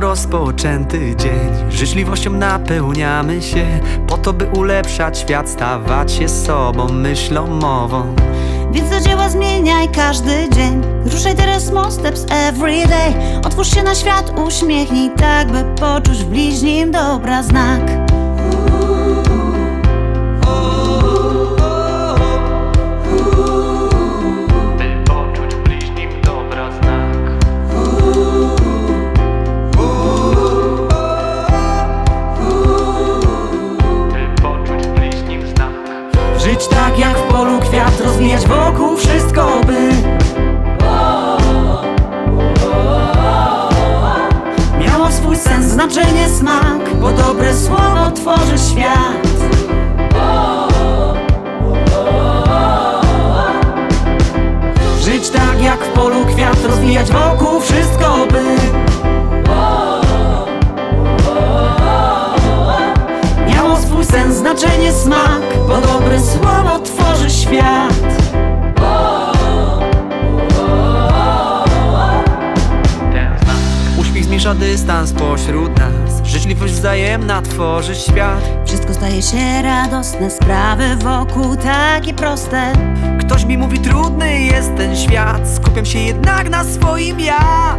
rozpoczęty dzień. Życzliwością napełniamy się Po to, by ulepszać świat Stawać się sobą, myślą, mową. Więc do dzieła zmieniaj każdy dzień. Ruszaj teraz small steps every day. Otwórz się na świat, uśmiechnij tak By poczuć w bliźnim dobra znak wokół wszystko by. Miało swój sens, znaczenie, smak Bo dobre słowo tworzy świat. Żyć tak jak w polu kwiat, rozwijać wokół wszystko by. Miało swój sens, znaczenie, smak Bo dobre słowo tworzy świat Zmniejsza dystans pośród nas. Życzliwość wzajemna tworzy świat. Wszystko staje się radosne Sprawy wokół takie proste. Ktoś mi mówi trudny jest ten świat. Skupiam się jednak na swoim ja.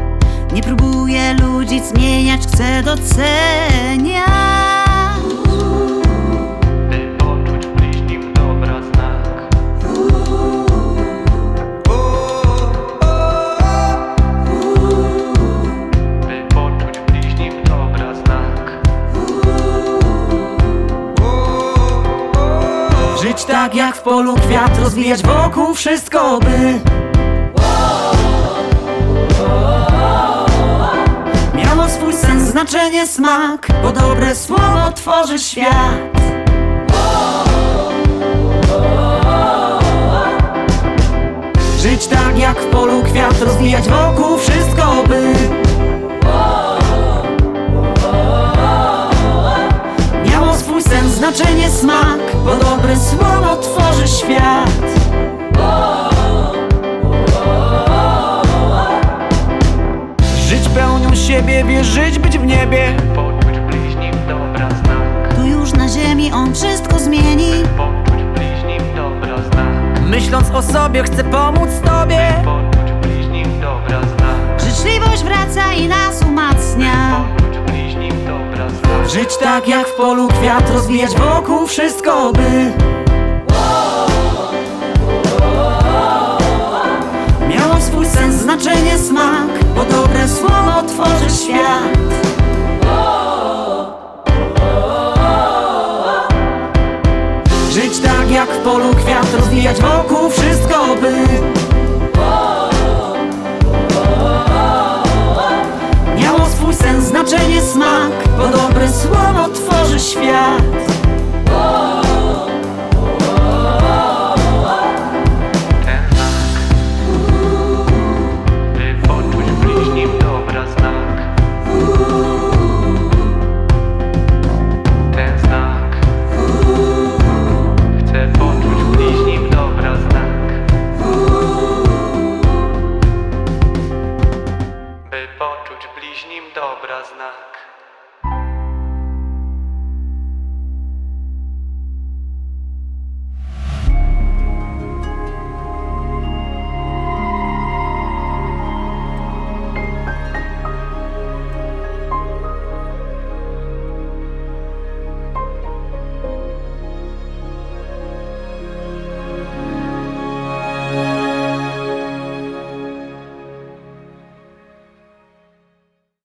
Nie próbuję ludzi zmieniać Chcę doceniać tak jak w polu kwiat, rozwijać wokół wszystko by. Miało swój sens, znaczenie, smak Bo dobre słowo tworzy świat. Żyć tak jak w polu kwiat, rozwijać wokół wszystko by świat. Żyć pełnią siebie, wierzyć, być w niebie. Poczuć bliźnim dobra znak. Tu już na ziemi on wszystko zmieni. Poczuć bliźnim dobra znak. Myśląc o sobie, chcę pomóc tobie. Poczuć bliźnim dobra znak. Życzliwość wraca i nas umacnia. Żyć tak jak w polu kwiat, rozwijać wokół wszystko by znaczenie smak, bo dobre słowo tworzy świat. Żyć tak jak w polu kwiat, rozwijać wokół wszystko by.